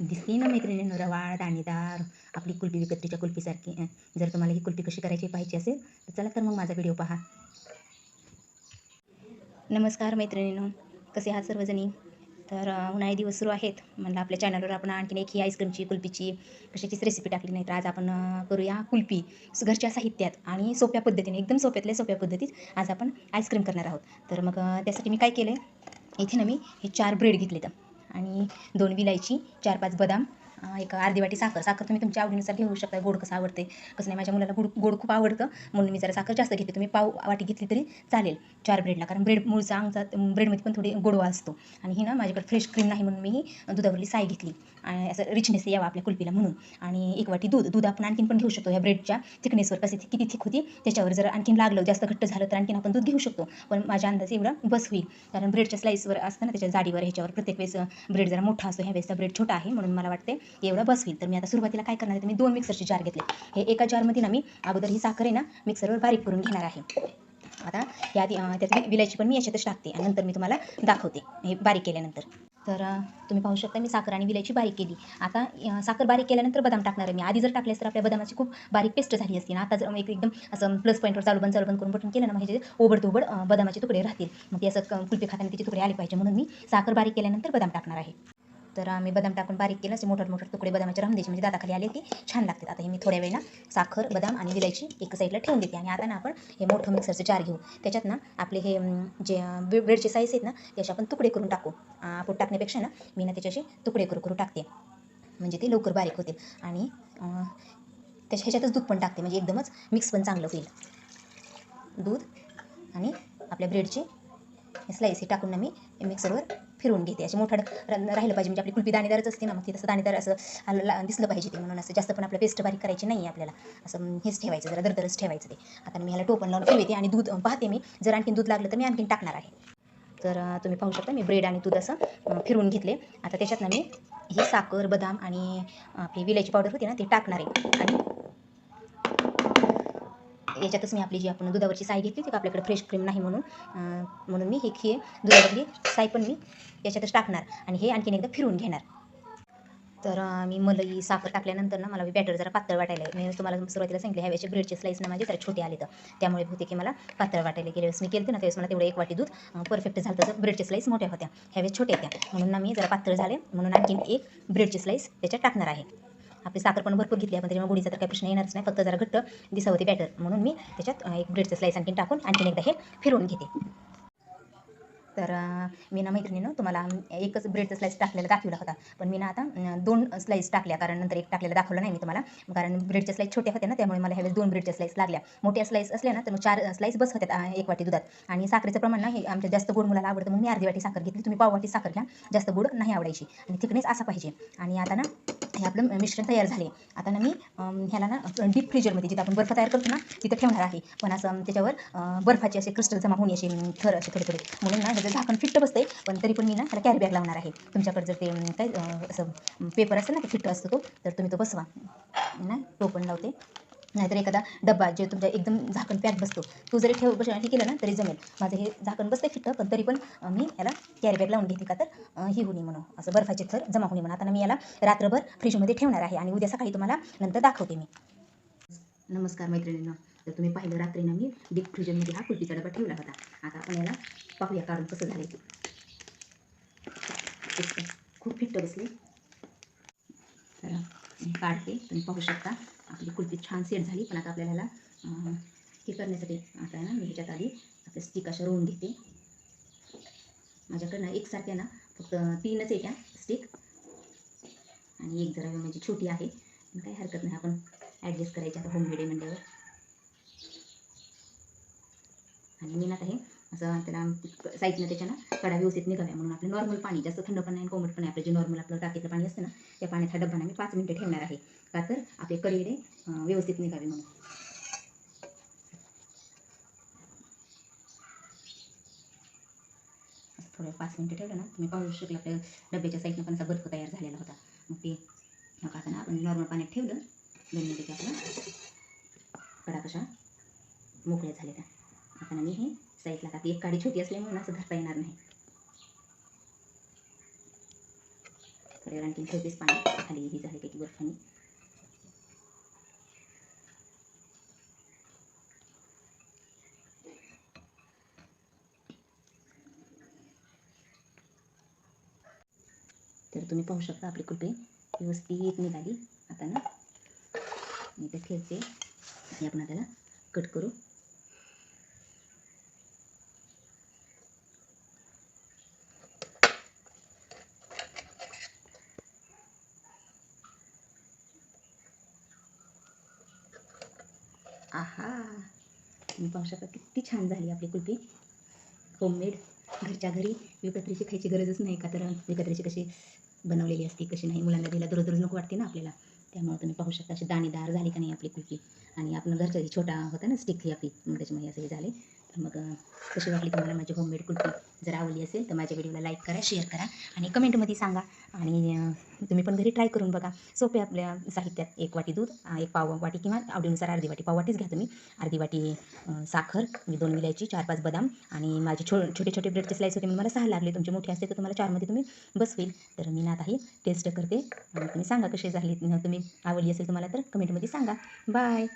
म्हणजे दिसली ना मैत्रिणीनं रवाळ दाणेदार आपली कुल्फी विकत्रीच्या कुल्फीसारखी जर तुम्हाला ही कुल्फी कशी करायची पाहिजे असेल तर चला तर मग माझा व्हिडिओ पहा. नमस्कार मैत्रिणीनं कसे आहात सर्वजणी? तर उन्हाळी दिवस सुरू आहेत. म्हणलं आपल्या चॅनलवर आपण आणखीन एक ही आईस्क्रीमची कुल्फीची कशाचीच रेसिपी टाकली नाही तर आज आपण करूया कुल्फी घरच्या साहित्यात आणि सोप्या पद्धतीने एकदम सोप्यातल्या सोप्या पद्धतीत आज आपण आईस्क्रीम करणार आहोत. तर मग त्यासाठी मी काय केलं आहे इथे ना मी हे चार ब्रेड घेतले तर आणि दोन विलायची चार पाच बदाम. एक अर्धी वाटी साखर. साखर तुम्ही तुमच्या आवडीनुसार घेऊ शकता. गोड कसं आवडते कसं नाही माझ्या मुलाला गोड गोड खूप आवडतं. म्हणून मी जरा साखर जास्त घेते. तुम्ही पाव वाटी घेतली तरी चालेल चार ब्रेडला कारण ब्रेड मूळचा आमचा ब्रेडमध्ये पण थोडी गोडवा असतो. आणि ही ना माझ्याकडे फ्रेश क्रीम नाही म्हणून मी ही दुधावरली साय घेतली. आणि असं रिचनेस यावा आपल्या कुल्फीला म्हणून. आणि एक वाटी दूध. दूध आपण आणखीन पण घेऊ शकतो ह्या ब्रेडच्या थिकनेसवर कसे किती थिक होती त्याच्यावर जर आणखीन लागलं जास्त घट्ट झालं तर आणखीन आपण दूध घेऊ शकतो. पण माझ्या अंदाजे एवढा बस होईल. कारण ब्रेडच्या स्लाईसवर असतं ना त्याच्या जाडीवर ह्याच्यावर प्रत्येक वेळेस ब्रेड जरा मोठा असतो. ह्या वेळेसचा ब्रेड छोटा आहे म्हणून मला वाटते एवढं बस होईल तर मी आता सुरुवातीला काय करणार आहे? मी दोन मिक्सरचे जार घेतले. हे एका जारमध्ये ना मी अगोदर ही साखर आहे ना मिक्सरवर बारीक करून घेणार आहे. आता या आधी त्यात विलायची पण मी याच्यातच टाकते आणि नंतर मी तुम्हाला दाखवते हे बारीक केल्यानंतर. तर तुम्ही पाहू शकता मी साखर आणि विलायची बारीक केली. आता साखर बारीक केल्यानंतर बदाम टाकणार आहे मी. आधी जर टाकले तर आपल्या बदामाची खूप बारीक पेस्ट झाली असती ना आता जर एक एकदम असं प्लस पॉईंटवर चालू बंद चालू बंद करून बटन केलं ना म्हणजे ओबड तोबड बदामाचे तुकडे राहतील. मग ते असं क- कुल्फी खाताना त्याचे तुकडे आले पाहिजे म्हणून मी साखर बारीक केल्यानंतर बदाम टाकणार आहे. तर आम्ही बदाम टाकून बारीक केलं असे मोठे मोठे तुकडे बदामाचे राहून द्यायचे. म्हणजे दाताखाली आले की छान लागतात. आता हे मी थोड्या वेळेला साखर बदाम आणि विलायची एक साईडला ठेवून देते. आणि आता ना आपण हे मोठं मिक्सरचं जार घेऊ. त्याच्यात ना आपले हे जे ब्रेडचे साईज आहेत ना त्याचे आपण तुकडे करून टाकू. आपण टाकण्यापेक्षा ना मी ना त्याच्याशी तुकडे करू करू टाकते. म्हणजे ते लवकर बारीक होतील. आणि त्याच्या ह्याच्यातच दूध पण टाकते. म्हणजे एकदमच मिक्स पण चांगलं होईल. दूध आणि आपल्या ब्रेडचे स्लाईस हे टाकून ना मी मिक्सरवर फिरवून घेते. असे मोठं राहिलं पाहिजे. म्हणजे आपली कुल्फी दाणेदारच असते ना मग ती तसं दाणेदार असं आलं- दिसलं पाहिजे ते म्हणून असं. जास्त पण आपलं पेस्ट बारीक करायची नाही आपल्याला. असं हेच ठेवायचं जरा दरदरच ठेवायचं ते. आता मी ह्याला टोपण लावून फिरवते आणि दूध पाहते मी. जर आणखीन दूध लागलं तर मी आणखीन टाकणार आहे. तर तुम्ही पाहू शकता मी ब्रेड आणि दूध असं फिरून फिरवून घेतले. आता त्याच्यात ना मी हे साखर बदाम आणि आपली विलायची पावडर होती ना ती टाकणार आहे. आणि याच्यातच मी आपली जी आपण दुधावरची साय घेतली होती आपल्याकडे फ्रेश क्रीम नाही म्हणून म्हणून मी हे खी दुधावरली साय पण मी याच्यातच टाकणार आणि हे आणखीन एकदा फिरून घेणार. तर मी मलई साखर टाकल्यानंतर ना मला बॅटर जरा पातळ वाटायला लागलं. मी तुम्हाला सुरुवातीला सांगितलं ह्या वेळेचे ब्रेडचे स्लाईस ना माझे जरा छोटे आले तर. त्यामुळे होते की मला पातळ वाटायला गेल्या वेळेस मी केलं ना त्यावेळेस मला तेवढं एक वाटी दूध परफेक्ट झालं तर ब्रेडचे स्लाईस मोठ्या होत्या. ह्यावेळेस छोट्या होत्या. म्हणून ना मी जरा पातळ झाले. म्हणून आणखीन एक ब्रेडचे स्लाईस त्याच्यात टाकणार आहे. आपली साखर पण भरपूर घेतली आपण त्याच्यामुळे गुडीचा तर काही प्रश्न येणारच नाही. फक्त जरा घट्ट दिसावती बॅटर म्हणून मी त्याच्यात एक ब्रेडचं स्लाईस आणखीन टाकून आणखीन एकदा हे फिरवून घेते. तर मी ना मैत्रिणीनं तुम्हाला एकच ब्रेडचा स्लाईस टाकलेला दाखवला होता. पण मी ना आता दोन स्लाईस टाकल्या कारण नंतर एक टाकलेला दाखवलं नाही मी तुम्हाला. कारण ब्रेडच्या स्लाईस छोट्या होत्या ना त्यामुळे मला ह्यावेळेस दोन ब्रेडच्या स्लाईस लागल्या. मोठ्या स्लाईस असल्या ना तर मग चार स्लाईस बस होत्या एक वाटी दुधात. आणि साखरेचं प्रमाण ना हे आमच्या जास्त गोड मुलाला आवडतं म्हणून मी अर्धी वाटी साखर घेतली. तुम्ही पाव वाटी साखर घ्या जास्त गोड नाही आवडायची. आणि थिकनेस असा पाहिजे. आणि आता ना हे आपलं मिश्रण तयार झाले. आता ना मी ह्याला ना डीप फ्रीजरमध्ये जिथं आपण बर्फ तयार करतो ना तिथं ठेवणार आहे. पण असं त्याच्यावर बर्फाचे असे क्रिस्टल जमा होणे असे थर असे थोडे थोडे. म्हणून ना ह्याचं झाकण फिट्ट बसते पण तरी पण मी ना त्याला कॅरी बॅग लावणार आहे. तुमच्याकडे जर ते काय असं पेपर असेल ना ते फिट्ट असतो तो तर तुम्ही तो बसवा. ना टोपण लावते. नाहीतर एखादा डब्बा जे तुमच्या एकदम झाकण पॅक बसतो तो जरी ठेव बसण्यासाठी केलं ना तरी जमेल. माझं हे झाकण बसते फिट्ट पण तरी पण मी याला कॅरीबॅग लावून घेते का तर ही होणी म्हणून. असं बर्फाचे थर जमा होणे म्हणून. आता मी याला रात्रभर फ्रीजमध्ये ठेवणार आहे आणि उद्या सकाळी तुम्हाला नंतर दाखवते मी. नमस्कार मैत्रिणींना. तर तुम्ही पाहिलं रात्रीनं मी डीप फ्रीजरमध्ये हा कुल्फीचा डबा ठेवला होता. आता आपण याला पाहूया काढून कसं झालं ते. खूप फिट्ट बसले. तर काढते. तुम्ही पाहू शकता. आपली कुल्फी छान सेट झाली पण आता आपल्याला हे करण्यासाठी आता आहे ना मी ह्याच्यात आधी आपल्या स्टिक अशा रोवून घेते. माझ्याकडनं एकसारख्या ना फक्त तीनच आहे त्या स्टिक आणि एक जरा म्हणजे छोटी आहे. पण काही हरकत नाही आपण ॲडजस्ट करायची आता होम मेड म्हणल्यावर. आणि मी ना आता हे असं त्याला साईडनं त्याच्या ना कडा व्यवस्थित निघाव्या म्हणून आपलं नॉर्मल पाणी जास्त थंड पण नाही कोमट पण नाही. आपलं जे नॉर्मल आपलं टाकीतलं पाणी असतं ना त्या पाण्यात हा डब्बा मी पाच मिनटं ठेवणार आहे. का तर आपले कडेडे व्यवस्थित निघावे म्हणून. असं थोडं पाच मिनटं ठेवलं ना तुम्ही पाहू शकला आपल्या डब्याच्या साईडनं पण असा बर्फ तयार झालेला होता. मग ते का आता ना आपण नॉर्मल पाण्यात ठेवलं. दोन मिनटं की कडा कशा मोकळ्या झाल्या त्या. आता मी हे साईडला टाकते. एक काडी छोटी असल्यामुळे असं धरता येणार नाही. कडेवर आणखी ठेवतेच पाणी खाली ही झाली त्याची बर्फानी. तर तुम्ही पाहू शकता आपली कुल्फी व्यवस्थित निघाली. आता ना मी ते ठेवते. आणि आपण त्याला कट करू. आहा. तुम्ही पाहू शकता किती छान झाली आपली कुल्फी. होममेड घरच्या घरी विकत्रीची खायची गरजच नाही का? तर विकत्रीची कशी बनवलेली असते कशी नाही? मुलांना दिला दररोज दररोज नको वाटते ना आपल्याला. त्यामुळे तुम्ही पाहू शकता अशी दाणेदार झाली का नाही आपली कुल्फी. आणि आपण घरच्या छोटा होता ना स्टिक ही आपली मग त्याच्यामुळे असं हे झाले. तर मग कशी वाटली तुम्हाला माझी होममेड कुल्फी? जर आवडली असेल तर माझ्या व्हिडिओला लाईक करा शेअर करा आणि कमेंटमध्ये सांगा. आणि तुम्ही पण घरी ट्राय करून बघा. सोपे आपल्या साहित्यात एक वाटी दूध एक पाव वाटी किंवा आवडीनुसार अर्धी वाटी. पाव वाटीच घ्या तुम्ही. अर्धी वाटी साखर मी दोन विलायची चार पाच बदाम आणि माझे छो छोटे छोटे ब्रेडचे स्लाईस होते मला सहा लागले. तुमचे मोठे असते तर तुम्हाला चारमध्ये तुम्ही बसवेल. तर मी ना आता टेस्ट करते. आणि तुम्ही सांगा कशी झाली तुम्ही आवडली असेल तुम्हाला तर कमेंटमध्ये सांगा. बाय